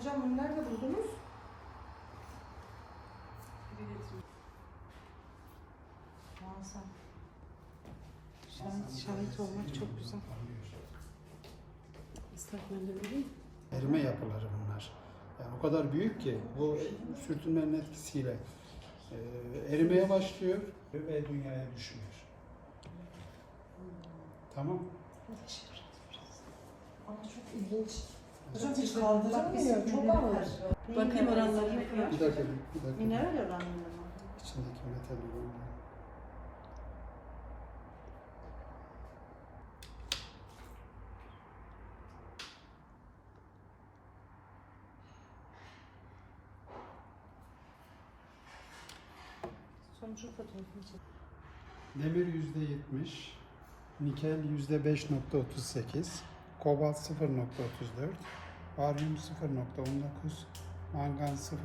Hocam bunu nerede buldunuz? Muazzam. Şahit, şahit olmak çok güzel. Islak mendil vereyim. Erime yapıları bunlar. Yani o kadar büyük ki bu sürtünmenin etkisiyle e, erimeye başlıyor ve dünyaya düşüyor. Tamam. Ama çok ilginç. Hocam hiç kaldıramıyor. Çok ağır. Bakayım oranlarını. Bir dakika, bir dakika. Mineral oranları mı? İçindeki metal oranı. Sonucu fotoğrafını çek. Demir yüzde yetmiş, nikel yüzde 5.38, kobalt 0.34, baryum 0.19, mangan 0.04,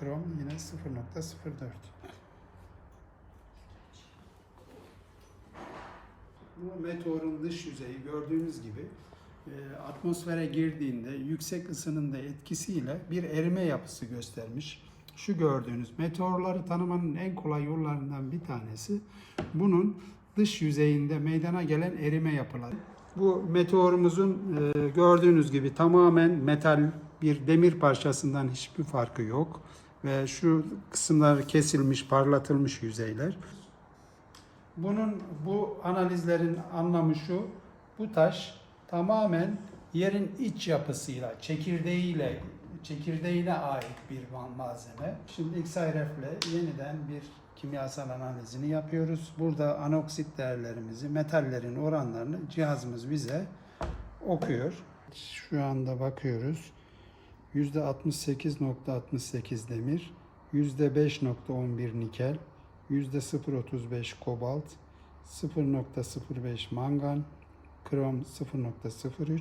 krom yine 0.04. Bu meteorun dış yüzeyi gördüğünüz gibi e, atmosfere girdiğinde yüksek ısının da etkisiyle bir erime yapısı göstermiş. Şu gördüğünüz meteorları tanımanın en kolay yollarından bir tanesi bunun dış yüzeyinde meydana gelen erime yapıları. Bu meteorumuzun e, gördüğünüz gibi tamamen metal bir demir parçasından hiçbir farkı yok ve şu kısımlar kesilmiş, parlatılmış yüzeyler. Bunun bu analizlerin anlamı şu. Bu taş tamamen yerin iç yapısıyla, çekirdeğiyle, çekirdeğine ait bir ma- malzeme. Şimdi XRF'le yeniden bir kimyasal analizini yapıyoruz. Burada anoksit değerlerimizi, metallerin oranlarını cihazımız bize okuyor. Şu anda bakıyoruz. %68.68 demir, %5.11 nikel, %0.35 kobalt, 0.05 mangan, krom 0.03,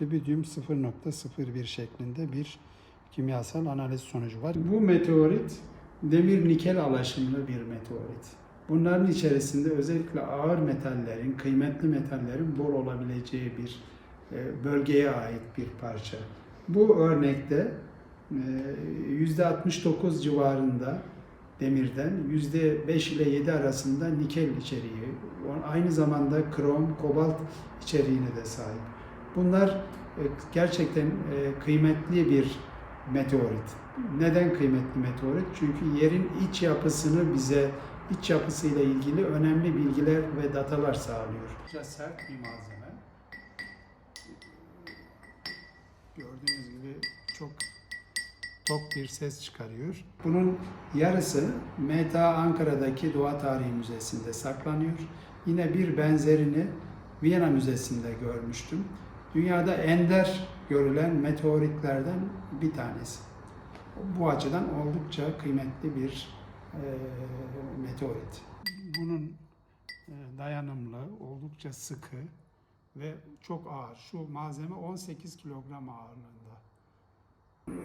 ribidyum 0.01 şeklinde bir kimyasal analiz sonucu var. Bu meteorit demir nikel alaşımlı bir meteorit. Bunların içerisinde özellikle ağır metallerin, kıymetli metallerin bol olabileceği bir e, bölgeye ait bir parça. Bu örnekte e, %69 civarında demirden %5 ile 7 arasında nikel içeriği, aynı zamanda krom, kobalt içeriğine de sahip. Bunlar e, gerçekten e, kıymetli bir meteorit. Neden kıymetli meteorit? Çünkü yerin iç yapısını bize, iç yapısıyla ilgili önemli bilgiler ve datalar sağlıyor. Sert bir malzeme. Gördüğünüz gibi çok tok bir ses çıkarıyor. Bunun yarısı MTA Ankara'daki Doğa Tarihi Müzesi'nde saklanıyor. Yine bir benzerini Viyana Müzesi'nde görmüştüm. Dünyada ender görülen meteoritlerden bir tanesi. Bu açıdan oldukça kıymetli bir e, meteorit. Bunun e, dayanımlı, oldukça sıkı ve çok ağır. Şu malzeme 18 kilogram ağırlığında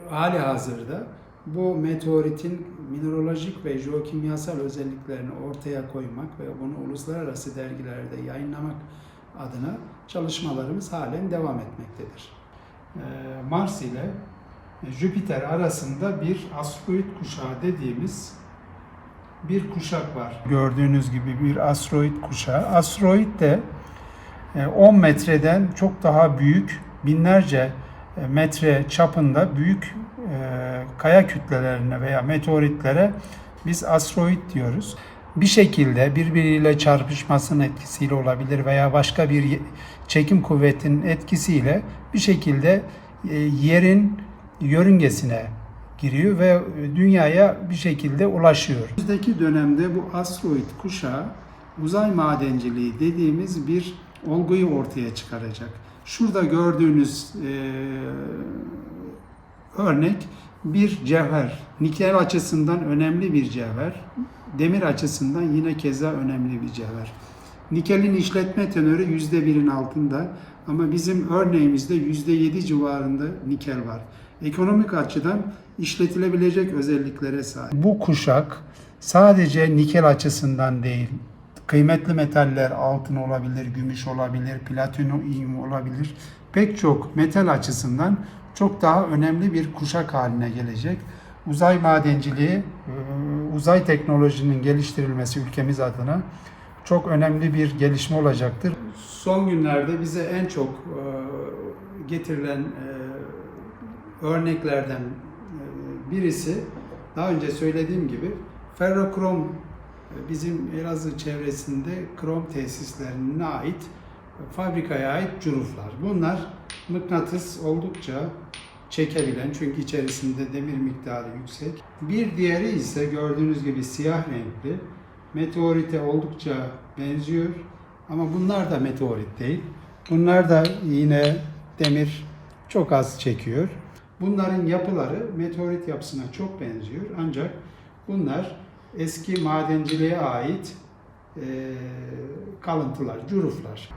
hali hazırda bu meteoritin mineralojik ve jeokimyasal özelliklerini ortaya koymak ve bunu uluslararası dergilerde yayınlamak adına çalışmalarımız halen devam etmektedir. Ee, Mars ile Jüpiter arasında bir asteroid kuşağı dediğimiz bir kuşak var. Gördüğünüz gibi bir asteroid kuşağı. Asteroid de e, 10 metreden çok daha büyük binlerce e, metre çapında büyük e, kaya kütlelerine veya meteoritlere biz asteroid diyoruz. Bir şekilde birbiriyle çarpışmasının etkisiyle olabilir veya başka bir çekim kuvvetinin etkisiyle bir şekilde e, yerin yörüngesine giriyor ve dünyaya bir şekilde ulaşıyor. Önümüzdeki dönemde bu asteroid kuşağı uzay madenciliği dediğimiz bir olguyu ortaya çıkaracak. Şurada gördüğünüz e, örnek bir cevher. Nikel açısından önemli bir cevher. Demir açısından yine keza önemli bir cevher. Nikelin işletme tenörü yüzde birin altında ama bizim örneğimizde yüzde yedi civarında nikel var. Ekonomik açıdan işletilebilecek özelliklere sahip. Bu kuşak sadece nikel açısından değil, kıymetli metaller altın olabilir, gümüş olabilir, platinyum olabilir. Pek çok metal açısından çok daha önemli bir kuşak haline gelecek. Uzay madenciliği, e, uzay teknolojinin geliştirilmesi ülkemiz adına çok önemli bir gelişme olacaktır. Son günlerde bize en çok e, getirilen e, örneklerden birisi daha önce söylediğim gibi ferrokrom bizim Elazığ çevresinde krom tesislerine ait fabrikaya ait curuflar. Bunlar mıknatıs oldukça çekebilen çünkü içerisinde demir miktarı yüksek. Bir diğeri ise gördüğünüz gibi siyah renkli. Meteorite oldukça benziyor ama bunlar da meteorit değil. Bunlar da yine demir çok az çekiyor. Bunların yapıları meteorit yapısına çok benziyor ancak bunlar eski madenciliğe ait eee, kalıntılar, curuflar.